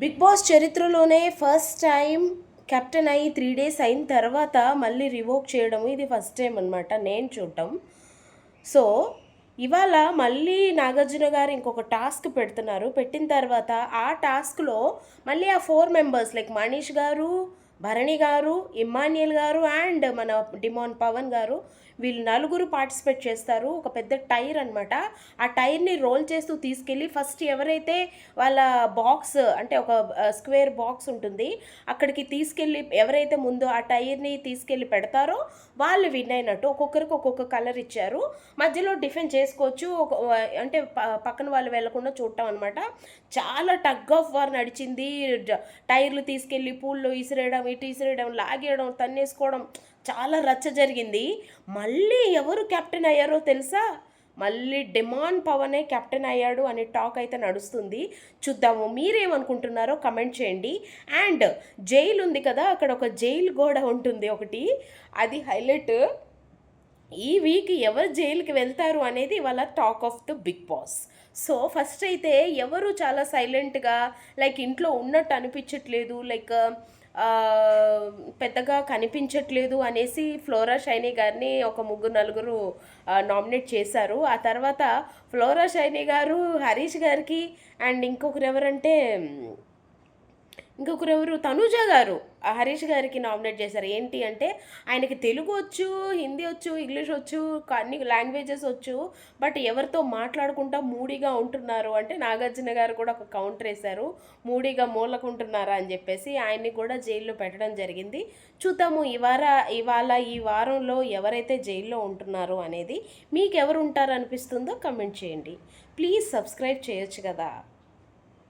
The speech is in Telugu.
బిగ్ బాస్ చరిత్రలోనే ఫస్ట్ టైం కెప్టెన్ అయ్యి త్రీ డేస్ అయిన తర్వాత మళ్ళీ రివోక్ చేయడం ఇది ఫస్ట్ టైం అనమాట నేను చూడటం. సో ఇవాళ మళ్ళీ నాగార్జున గారు ఇంకొక టాస్క్ పెడుతున్నారు. పెట్టిన తర్వాత ఆ టాస్క్లో మళ్ళీ ఆ ఫోర్ మెంబర్స్ లైక్ మనీష్ గారు భరణి గారు ఇమ్మాన్యుయల్ గారు అండ్ మన డిమాన్ పవన్ గారు వీళ్ళు నలుగురు పార్టిసిపేట్ చేస్తారు. ఒక పెద్ద టైర్ అనమాట ఆ టైర్ని రోల్ చేస్తూ తీసుకెళ్ళి ఫస్ట్ ఎవరైతే వాళ్ళ బాక్స్ అంటే ఒక స్క్వేర్ బాక్స్ ఉంటుంది అక్కడికి తీసుకెళ్ళి ఎవరైతే ముందు ఆ టైర్ని తీసుకెళ్ళి పెడతారో వాళ్ళు విన్ అయినట్టు ఒక్కొక్కరికి ఒక్కొక్క కలర్ ఇచ్చారు. మధ్యలో డిఫెండ్ చేసుకోవచ్చు. ఒక అంటే ప- పక్కన వాళ్ళు వెళ్ళకుండా చూడటం అనమాట చాలా టగ్ ఆఫ్ వార్ నడిచింది. టైర్లు తీసుకెళ్ళి పూల్లో విసిరేయడం ఇటు విసిరేయడం లాగేయడం తన్నేసుకోవడం చాలా రచ్చ జరిగింది. మళ్ళీ ఎవరు కెప్టెన్ అయ్యారో తెలుసా? మళ్ళీ డిమాండ్ పవనే కెప్టెన్ అయ్యాడు అనే టాక్ అయితే నడుస్తుంది. చూద్దాము మీరేమనుకుంటున్నారో కమెంట్ చేయండి. అండ్ జైలు ఉంది కదా అక్కడ ఒక జైలు గోడ ఉంటుంది ఒకటి. అది హైలైట్. ఈ వీక్ ఎవరు జైలుకి వెళ్తారు అనేది వాళ్ళ talk of the big boss. So first అయితే ఎవరు చాలా సైలెంట్గా లైక్ ఇంట్లో ఉన్నట్టు అనిపించట్లేదు. లైక్ పెద్దగా కనిపించట్లేదు అనేసి ఫ్లోరా షైనీ గారిని ఒక ముగ్గురు నలుగురు నామినేట్ చేశారు. ఆ తర్వాత ఫ్లోరా షైనీ గారు హరీష్ గారికి అండ్ ఇంకొకరు ఎవరంటే ఇంకొకరు ఎవరు తనుజ గారు. హరీష్ గారికి నామినేట్ చేశారు. ఏంటి అంటే ఆయనకి తెలుగు వచ్చు హిందీ వచ్చు ఇంగ్లీష్ వచ్చు అన్ని లాంగ్వేజెస్ వచ్చు బట్ ఎవరితో మాట్లాడుకుంటా మూడీగా ఉంటున్నారు అంటే నాగార్జున గారు కూడా ఒక కౌంటర్ వేశారు. మూడీగా మూలకుంటున్నారా అని చెప్పేసి ఆయన్ని కూడా జైల్లో పెట్టడం జరిగింది. చూద్దాము ఇవాళ ఇవాళ ఈ వారంలో ఎవరైతే జైల్లో ఉంటున్నారో అనేది మీకు ఎవరు ఉంటారనిపిస్తుందో కమెంట్ చేయండి. ప్లీజ్ సబ్స్క్రైబ్ చేయొచ్చు కదా.